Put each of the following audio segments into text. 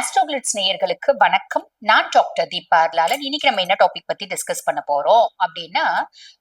ஆஸ்ட்ரோகிளிட்ஸ் நேயர்களுக்கு வணக்கம். நான் டாக்டர் தீபா அர்லாலன். இன்னைக்கு நம்ம என்ன டாபிக் பத்தி டிஸ்கஸ் பண்ண போறோம்? அப்படின்னா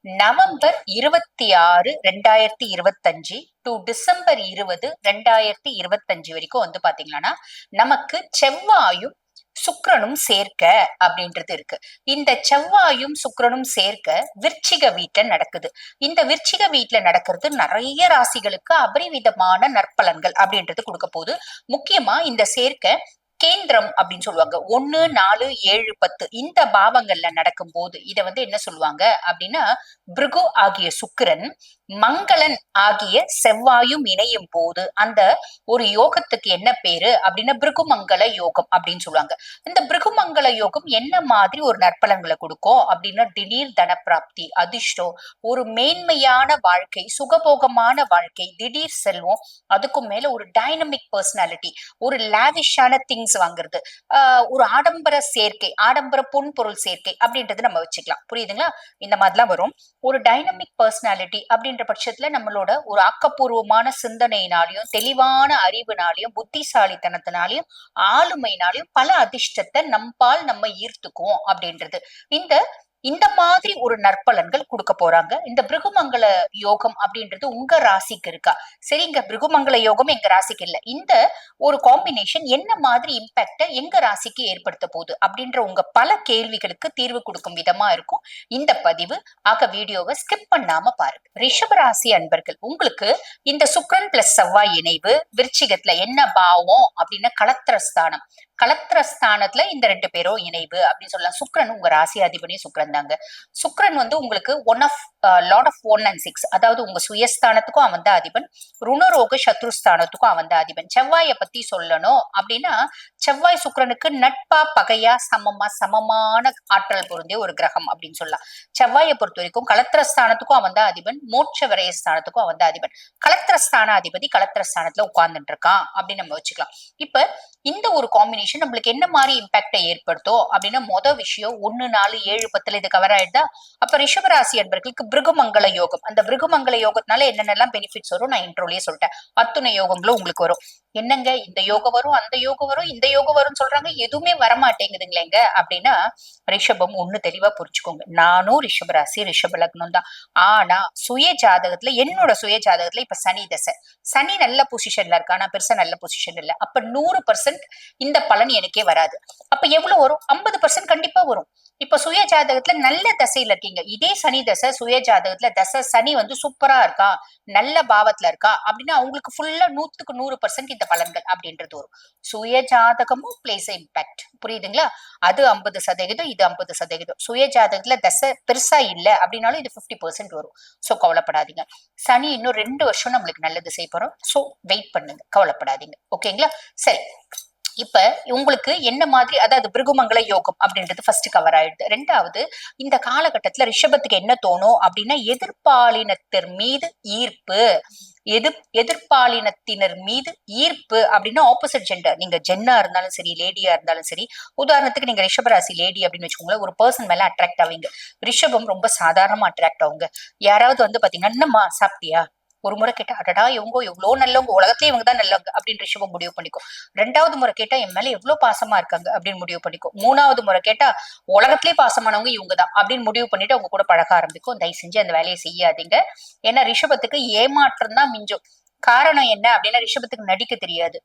நவம்பர் இருபத்தி ஆறு ரெண்டாயிரத்தி இருபத்தஞ்சு டு டிசம்பர் இருபது ரெண்டாயிரத்தி இருபத்தஞ்சு வரைக்கும் வந்து பாத்தீங்கன்னா நமக்கு செவ்வாயும் சுக்கரனும் சேர்க்க அப்படின்றது இருக்கு. இந்த செவ்வாயும் சுக்கரனும் சேர்க்க விருச்சிக வீட்டுல நடக்குது. இந்த விருச்சிக வீட்டுல நடக்கிறது நிறைய ராசிகளுக்கு அபரிவிதமான நற்பலன்கள் அப்படின்றது கொடுக்க போகுது. முக்கியமா இந்த சேர்க்க கேந்திரம் அப்படின்னு சொல்லுவாங்க. ஒன்னு நாலு ஏழு பத்து. இந்த பாவங்கள்ல நடக்கும் போது இதை வந்து என்ன சொல்லுவாங்க அப்படின்னா பிருகு ஆகிய சுக்கிரன் மங்களன் ஆகிய செவ்வாயும் இணையும் போது அந்த ஒரு யோகத்துக்கு என்ன பேரு அப்படின்னா பிருகுமங்கல யோகம் அப்படின்னு சொல்லுவாங்க. இந்த பிருகுமங்கல யோகம் என்ன மாதிரி ஒரு நற்பலன்களை கொடுக்கும் அப்படின்னா திடீர் தனப்பிராப்தி அதிர்ஷ்டம் ஒரு மேன்மையான வாழ்க்கை சுகபோகமான வாழ்க்கை திடீர் செல்வம் அதுக்கும் மேல ஒரு டைனமிக் பர்சனாலிட்டி ஒரு லாவிஷான திங்ஸ் வாங்குறது. ஒரு ஆடம்பர சேர்க்கை ஆடம்பர பொன் பொருள் சேர்க்கை அப்படின்றது நம்ம வச்சுக்கலாம். புரியுதுங்களா? இந்த மாதிரிலாம் வரும். ஒரு டைனமிக் பர்சனாலிட்டி அப்படின்ற பட்சத்துல நம்மளோட ஒரு ஆக்கப்பூர்வமான சிந்தனையினாலையும் தெளிவான அறிவுனாலையும் புத்திசாலித்தனத்தினாலையும் ஆளுமையினாலையும் பல அதிர்ஷ்டத்தை நம்பால் நம்ம ஈர்த்துக்குவோம் அப்படின்றது. இந்த இந்த மாதிரி ஒரு நற்பலன்கள் கொடுக்க போறாங்க. இந்த பிருகுமங்கல யோகம் அப்படின்றது உங்க ராசிக்கு இருக்கா? சரிங்க பிருகுமங்கல யோகம் எங்க ராசிக்கு இல்ல. இந்த ஒரு காம்பினேஷன் என்ன மாதிரி இம்பாக்ட எங்க ராசிக்கு ஏற்படுத்த போகுது அப்படின்ற உங்க பல கேள்விகளுக்கு தீர்வு கொடுக்கும் விதமா இருக்கும் இந்த பதிவு. ஆக வீடியோவை ஸ்கிப் பண்ணாம பாருங்க. ரிஷப ராசி அன்பர்கள் உங்களுக்கு இந்த சுக்ரன் பிளஸ் செவ்வாய் இணைவு விருச்சிகத்துல என்ன பாவம் அப்படின்னா கலத்திரஸ்தானம். கலத்திரஸ்தானத்துல இந்த ரெண்டு பேரும் இணைவு அப்படின்னு சொல்லலாம். சுக்ரன் உங்க ராசி அதிபனே சுக்ரன் தாங்க சுக்ரன் வந்து உங்களுக்கு one of lot of one and six அதாவது உங்க சுயஸ்தானத்துக்கும் அவன் தான் அதிபன். ருணரோக சத்ருஸ்தானத்துக்கும் அவன் தான் அதிபன். செவ்வாயை பத்தி சொல்லணும் அப்படின்னா செவ்வாய் சுக்ரனுக்கு நட்பா பகையா சமமா சமமான ஆற்றல் பொருந்திய ஒரு கிரகம் அப்படின்னு சொல்லலாம். செவ்வாயை பொறுத்த வரைக்கும் கலத்திரஸ்தானத்துக்கும் அவன் தான் அதிபன். மோட்ச விரயஸ்தானத்துக்கும் அவன் தான் அதிபன். கலத்திரஸ்தான அதிபதி கலத்திரஸ்தானத்துல உட்கார்ந்துட்டு இருக்கான் அப்படின்னு நம்ம வச்சுக்கலாம். இப்ப இந்த ஒரு காம்பினேஷன் நம்மளுக்கு என்ன மாதிரி இம்பாக்டை ஏற்படுத்தும் அப்படின்னா மொதல் விஷயம் ஒன்னு நாலு ஏழு பத்துல இது கவர் ஆயிடுதா அப்ப ரிஷபராசி அன்பர்களுக்கு பிருகுமங்கல யோகம். அந்த பிருகுமங்கல யோகத்தினால என்னென்னலாம் பெனிஃபிட்ஸ் வரும்? நான் இன்ட்ரோலயே சொல்லிட்டேன். அத்துணை யோகங்களும் உங்களுக்கு வரும். என்னங்க? இந்த யோகம் வரும் அந்த யோகம் வரும் இந்த யோகம் வரும்னு சொல்றாங்க. எதுவுமே வரமாட்டேங்குதுங்களேங்க அப்படின்னா ரிஷபம் ஒண்ணு தெளிவா புரிச்சுக்கோங்க நானும் ரிஷபராசி ரிஷப லக்னம் தான். ஆனா சுய ஜாதகத்துல என்னோட சுய ஜாதகத்துல இப்ப சனி தசை. சனி நல்ல பொசிஷன்ல இருக்கா? நான் பெருசா நல்ல பொசிஷன் இல்ல. அப்ப நூறு பர்சன்ட் இந்த பலன் எனக்கே வராது. அப்ப எவ்வளவு வரும்? ஐம்பது பர்சன்ட் கண்டிப்பா வரும். இப்ப சுய ஜாதகத்துல நல்ல தசையில இருக்கீங்க. இதே சனி தசை சுய ஜாதகத்துல தசை சனி வந்து சூப்பரா இருக்கா? நல்ல பாவத்துல இருக்கா? அப்படின்னா அவங்களுக்கு ஃபுல்லா நூத்துக்கு நூறு பர்சன்ட் இந்த பலன்கள் அப்படின்றது வரும். சுய ஜாதகமும் பிளேஸ் இம்பாக்ட் புரியுதுங்களா? அது ஐம்பது சதவீதம் இது ஐம்பது சதவீதம். சுய ஜாதகத்துல தசை பெருசா இல்ல அப்படின்னாலும் இது பிப்டி பர்சன்ட் வரும். சோ கவலைப்படாதீங்க. சனி இன்னும் ரெண்டு வருஷம் நம்மளுக்கு நல்லது செய்ய போறோம். சோ வெயிட் பண்ணுங்க. கவலைப்படாதீங்க. ஓகேங்களா சரி. இப்ப உங்களுக்கு என்ன மாதிரி அதாவது பிருகுமங்கல யோகம் அப்படின்றது ஃபர்ஸ்ட் கவர் ஆயிடுது. ரெண்டாவது இந்த காலகட்டத்துல ரிஷபத்துக்கு என்ன தோணும் அப்படின்னா எதிர்பாலினத்தின் மீது ஈர்ப்பு. எதிர் எதிர்பாலினத்தினர் மீது ஈர்ப்பு அப்படின்னா ஆப்போசிட் ஜெண்டர் நீங்க ஜென்னா இருந்தாலும் சரி லேடியா இருந்தாலும் சரி உதாரணத்துக்கு நீங்க ரிஷபராசி லேடி அப்படின்னு வச்சுக்கோங்களேன் ஒரு பர்சன் மேல அட்ராக்ட் ஆவீங்க. ரிஷபம் ரொம்ப சாதாரணமா அட்ராக்ட் ஆகுங்க. யாராவது வந்து பாத்தீங்கன்னா என்னம்மா சாப்பிட்டியா? ஒரு முறை கேட்டா அடடா இவங்க எவ்வளவு நல்லவங்க உலகத்திலே இவங்க தான் நல்லவங்க அப்படின்னு ரிஷபம் முடிவு பண்ணிக்கும். ரெண்டாவது முறை கேட்டா என் மேல எவ்வளவு பாசமா இருக்காங்க அப்படின்னு முடிவு பண்ணிக்கும். மூணாவது முறை கேட்டா உலகத்திலே பாசமானவங்க இவங்க தான் அப்படின்னு முடிவு பண்ணிட்டு அவங்க கூட பழக ஆரம்பிக்கும். தயவு செஞ்சு அந்த வேலையை செய்யாதீங்க. ஏன்னா ரிஷபத்துக்கு ஏமாற்றம் தான் மிஞ்சும். காரணம் என்ன அப்படின்னா ரிஷபத்துக்கு நடிக்க தெரியாது.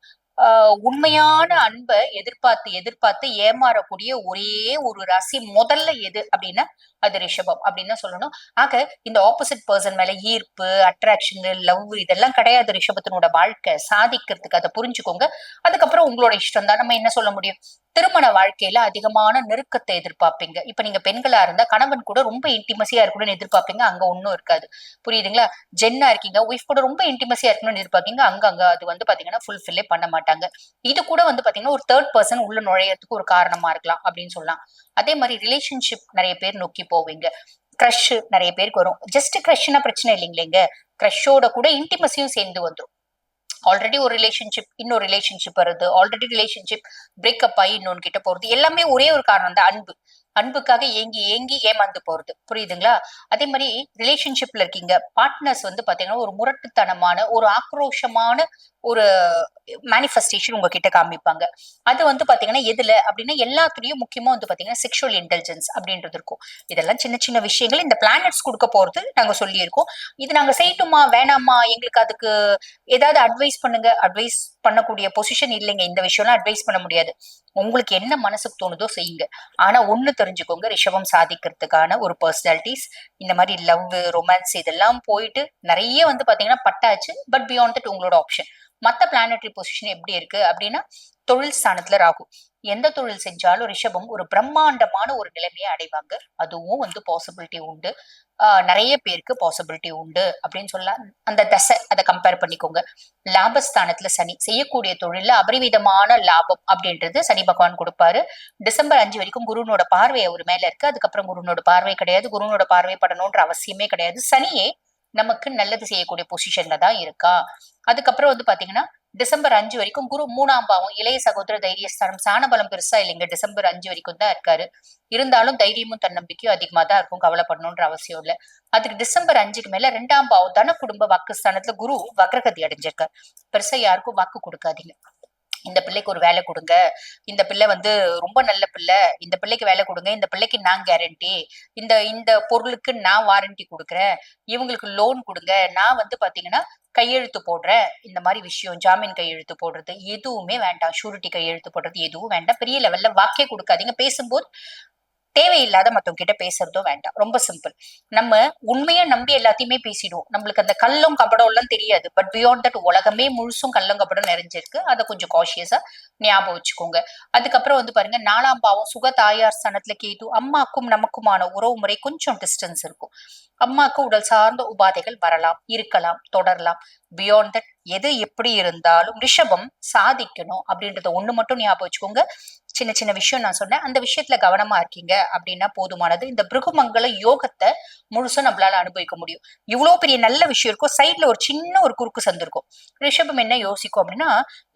உண்மையான அன்பை எதிர்பார்த்து எதிர்பார்த்து ஏமாறக்கூடிய ஒரே ஒரு ராசி முதல்ல எது அப்படின்னா அது ரிஷபம் அப்படின்னு சொல்லணும். ஆக இந்த ஆப்போசிட் பர்சன் மேல ஈர்ப்பு அட்ராக்ஷன் லவ் இதெல்லாம் கிடையாது ரிஷபத்தினோட வாழ்க்கை. சாதிக்கிறதுக்கு அதை புரிஞ்சுக்கோங்க. அதுக்கப்புறம் உங்களோட இஷ்டம் தான் நம்ம என்ன சொல்ல முடியும்? திருமண வாழ்க்கையில அதிகமான நெருக்கத்தை எதிர்பார்ப்பீங்க. இப்ப நீங்க பெண்களா இருந்தா கணவன் கூட ரொம்ப இன்டிமசியா இருக்கணும்னு எதிர்பார்ப்பீங்க. அங்க ஒன்னும் இருக்காது. புரியுதுங்களா? ஜென்னா இருக்கீங்க. ஒய்ஃப் கூட ரொம்ப இன்டிமசியா இருக்கணும்னு எதிர்பார்ப்பீங்க. அங்க அங்க அது வந்து பாத்தீங்கன்னா ஃபுல்ஃபில்லே பண்ண மாட்டாங்க. இது கூட வந்து பாத்தீங்கன்னா ஒரு தேர்ட் பர்சன் உள்ள நுழையறதுக்கு ஒரு காரணமா இருக்கலாம் அப்படின்னு சொல்லலாம். அதே மாதிரி ரிலேஷன்ஷிப் நிறைய பேர் நோக்கி போவீங்க. க்ரஷ் நிறைய பேருக்கு வரும். ஜஸ்ட் க்ரஷ்னா பிரச்சனை இல்லைங்களேங்க. க்ரஷோட கூட இன்டிமசியும் சேர்ந்து வந்துடும் ஆல்ரெடி ஒரு ரிலேஷன்ஷிப் இன்னொரு ரிலேஷன்ஷிப் வருது. ஆல்ரெடி ரிலேஷன்ஷிப் பிரேக்கப் ஆகி இன்னொன்று கிட்ட போறது. எல்லாமே ஒரே ஒரு காரணம் தான் அன்பு. அன்புக்காக ஏங்கி ஏங்கி ஏமாந்து போறது. புரியுதுங்களா? அதே மாதிரி ரிலேஷன்ஷிப்ல இருக்கீங்க. பார்ட்னர்ஸ் வந்து பாத்தீங்கன்னா ஒரு முரட்டுத்தனமான ஒரு ஆக்ரோஷமான ஒரு மேனிஃபெஸ்டேஷன் உங்ககிட்ட காமிப்பாங்க. அது வந்து பாத்தீங்கன்னா எதுல? அப்படின்னா எல்லாத்துலயும் முக்கியமா வந்து பாத்தீங்கன்னா செக்ஷுவல் இன்டெலிஜென்ஸ் அப்படின்றது இருக்கும். இதெல்லாம் சின்ன சின்ன விஷயங்கள். இந்த பிளானட்ஸ் கொடுக்க போறது நாங்க சொல்லியிருக்கோம். இது நாங்க செய்யட்டுமா? வேணாமா? எங்களுக்கு அதுக்கு ஏதாவது அட்வைஸ் பண்ணுங்க. அட்வைஸ் பண்ணக்கூடிய பொசிஷன் இல்லைங்க. இந்த விஷயம்லாம் அட்வைஸ் பண்ண முடியாது. உங்களுக்கு என்ன மனசுக்கு தோணுதோ செய்யுங்க. ஆனா ஒண்ணு தெரிஞ்சுக்கோங்க ரிஷபம் சாதிக்கிறதுக்கான ஒரு பர்சனாலிட்டிஸ் இந்த மாதிரி லவ் ரொமான்ஸ் இதெல்லாம் போயிட்டு நிறைய வந்து பாத்தீங்கன்னா பட்டாச்சு பட் பியாண்ட் தட் உங்களோட ஆப்ஷன் மற்ற பிளானட்ரி பொசிஷன் எப்படி இருக்கு அப்படின்னா தொழில் ஸ்தானத்துல ராகு. எந்த தொழில் செஞ்சாலும் ரிஷபம் ஒரு பிரம்மாண்டமான ஒரு நிலைமையை அடைவாங்க. அதுவும் வந்து பாசிபிலிட்டி உண்டு. நிறைய பேருக்கு பாசிபிலிட்டி உண்டு அப்படின்னு சொல்லலாம். அந்த தசை அதை கம்பேர் பண்ணிக்கோங்க. லாபஸ்தானத்துல சனி செய்யக்கூடிய தொழில்ல அபரிவிதமான லாபம் அப்படின்றது சனி பகவான் கொடுப்பாரு. டிசம்பர் அஞ்சு வரைக்கும் குருனோட பார்வை அவர் மேல இருக்கு. அதுக்கப்புறம் குருனோட பார்வை கிடையாது. குருனோட பார்வை படணும்ன்ற அவசியமே கிடையாது. சனியே நமக்கு நல்லது செய்யக்கூடிய பொசிஷன்ல தான் இருக்கா. அதுக்கப்புறம் வந்து பாத்தீங்கன்னா டிசம்பர் அஞ்சு வரைக்கும் குரு மூணாம் பாவம் இளைய சகோதர தைரியஸ்தானம் சாணபலம் பெருசா இல்லைங்க. டிசம்பர் அஞ்சு வரைக்கும் தான் இருக்காரு. இருந்தாலும் தைரியமும் தன்னம்பிக்கையும் அதிகமா தான் இருக்கும். கவலைப்படணும்ன்ற அவசியம் இல்ல. அதுக்கு டிசம்பர் அஞ்சுக்கு மேல ரெண்டாம் பாவம் தன குடும்ப வாக்குஸ்தானத்துல குரு வக்ரகதி அடைஞ்சிருக்காரு. பெருசா யாருக்கும் வாக்கு கொடுக்காதீங்க. இந்த பிள்ளைக்கு ஒரு வேலை கொடுங்க. இந்த பிள்ளை வந்து ரொம்ப நல்ல பிள்ளை. இந்த பிள்ளைக்கு வேலை கொடுங்க. இந்த பிள்ளைக்கு நான் கேரண்டி இந்த இந்த பொருளுக்கு நான் வாரண்டி கொடுக்குறேன். இவங்களுக்கு லோன் கொடுங்க. நான் வந்து பாத்தீங்கன்னா கையெழுத்து போடுறேன். இந்த மாதிரி விஷயம் ஜாமீன் கையெழுத்து போடுறது எதுவுமே வேண்டாம். ஷூரிட்டி கையெழுத்து போடுறது எதுவும் வேண்டாம். பெரிய லெவல்ல வாக்கே கொடுக்காதீங்க. பேசும்போது தேவையில்லாத மத்தவங்க கிட்ட பேசுறதோ வேண்டாம். ரொம்ப சிம்பிள் நம்ம உண்மையா நம்பி எல்லாத்தையுமே பேசிடுவோம். நம்மளுக்கு அந்த கல்லும் கபடம் எல்லாம் தெரியாது. பட் பியாண்ட் தட் உலகமே முழுசும் கல்லும் கபடம் நிறைஞ்சிருக்கு. அதை கொஞ்சம் காஷியஸா ஞாபகம் வச்சுக்கோங்க. அதுக்கப்புறம் வந்து பாருங்க நாலாம் பாவம் சுக தாயார் ஸ்தானத்துல கேது அம்மாக்கும் நமக்குமான உறவு முறை கொஞ்சம் டிஸ்டன்ஸ் இருக்கும். அம்மாக்கு உடல் சார்ந்த உபாதைகள் வரலாம் இருக்கலாம் தொடரலாம். பியாண்ட் தட் எது எப்படி இருந்தாலும் ரிஷபம் சாதிக்கணும் அப்படின்றத ஒண்ணு மட்டும் ஞாபகம் வச்சுக்கோங்க. சின்ன சின்ன விஷயம் நான் சொன்னேன். அந்த விஷயத்துல கவனமா இருக்கீங்க அப்படின்னா போதுமானது. இந்த பிருகுமங்கல யோகத்தை முழுசா நம்மளால அனுபவிக்க முடியும். இவ்வளவு பெரிய நல்ல விஷயம் இருக்கும். சைட்ல ஒரு சின்ன ஒரு குறுக்கு சந்து இருக்கும். ரிஷபம் என்ன யோசிக்கும் அப்படின்னா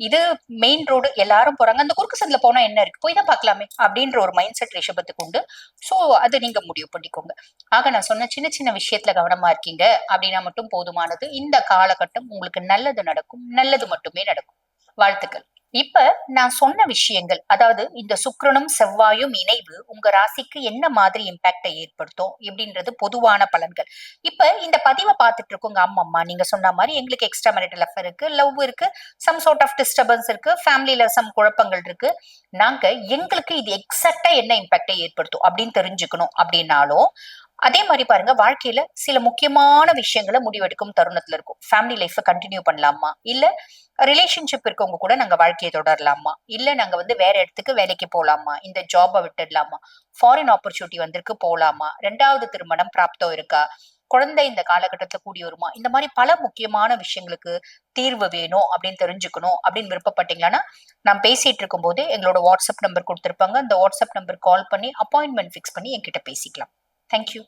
இது மெயின் ரோடு எல்லாரும் போறாங்க. அந்த குறுக்கு சந்துல போனா என்ன இருக்கு? போய் தான் பார்க்கலாமே அப்படின்ற ஒரு மைண்ட் செட் ரிஷபத்துக்கு உண்டு. சோ அதை நீங்க முடிவு பண்ணிக்கோங்க. ஆக நான் சொன்ன சின்ன சின்ன விஷயத்துல கவனமா இருக்கீங்க அப்படின்னா மட்டும் போதுமானது. இந்த காலகட்டம் உங்களுக்கு நல்லது நடக்கும். நல்லது மட்டுமே நடக்கும். வாழ்த்துக்கள். இப்ப நான் சொன்ன விஷயங்கள் அதாவது இந்த சுக்கிரனும் செவ்வாயும் இணைவு உங்க ராசிக்கு என்ன மாதிரி இம்பாக்டை ஏற்படுத்தும் எப்படின்றது பொதுவான பலன்கள். இப்ப இந்த பதிவை பார்த்துட்டு இருக்கோங்க அம்மம்மா நீங்க சொன்ன மாதிரி எங்களுக்கு எக்ஸ்ட்ரா மேரிட்டல் அஃபர் இருக்கு லவ் இருக்கு சம் சார்ட் ஆஃப் டிஸ்டர்பன்ஸ் இருக்கு ஃபேமிலியில சம் குழப்பங்கள் இருக்கு. நாங்க எங்களுக்கு இது எக்ஸாக்டா என்ன இம்பாக்டை ஏற்படுத்தும் அப்படின்னு தெரிஞ்சுக்கணும் அப்படின்னாலும் அதே மாதிரி பாருங்க வாழ்க்கையில சில முக்கியமான விஷயங்களை முடிவெடுக்கும் தருணத்துல இருக்கும். ஃபேமிலி லைஃப்பை கண்டினியூ பண்ணலாமா? இல்ல ரிலேஷன்ஷிப் இருக்கவங்க கூட நாங்க வாழ்க்கையை தொடரலாமா? இல்ல நாங்க வந்து வேற இடத்துக்கு வேலைக்கு போலாமா? இந்த ஜாபை விட்டுடலாமா? ஃபாரின் ஆப்பர்ச்சுனிட்டி வந்திருக்கு போலாமா? ரெண்டாவது திருமணம் பிராப்தம் இருக்கா? குழந்தை இந்த காலகட்டத்துல கூடி வருமா? இந்த மாதிரி பல முக்கியமான விஷயங்களுக்கு தீர்வு வேணும் அப்படின்னு தெரிஞ்சுக்கணும் அப்படின்னு விருப்பப்பட்டீங்கன்னா நான் பேசிட்டு இருக்கும் போது எங்களோட வாட்ஸ்அப் நம்பர் கொடுத்துருப்பாங்க. அந்த வாட்ஸ்அப் நம்பர் கால் பண்ணி அப்பாயின்மெண்ட் ஃபிக்ஸ் பண்ணி என்கிட்ட பேசிக்கலாம். தேங்க்யூ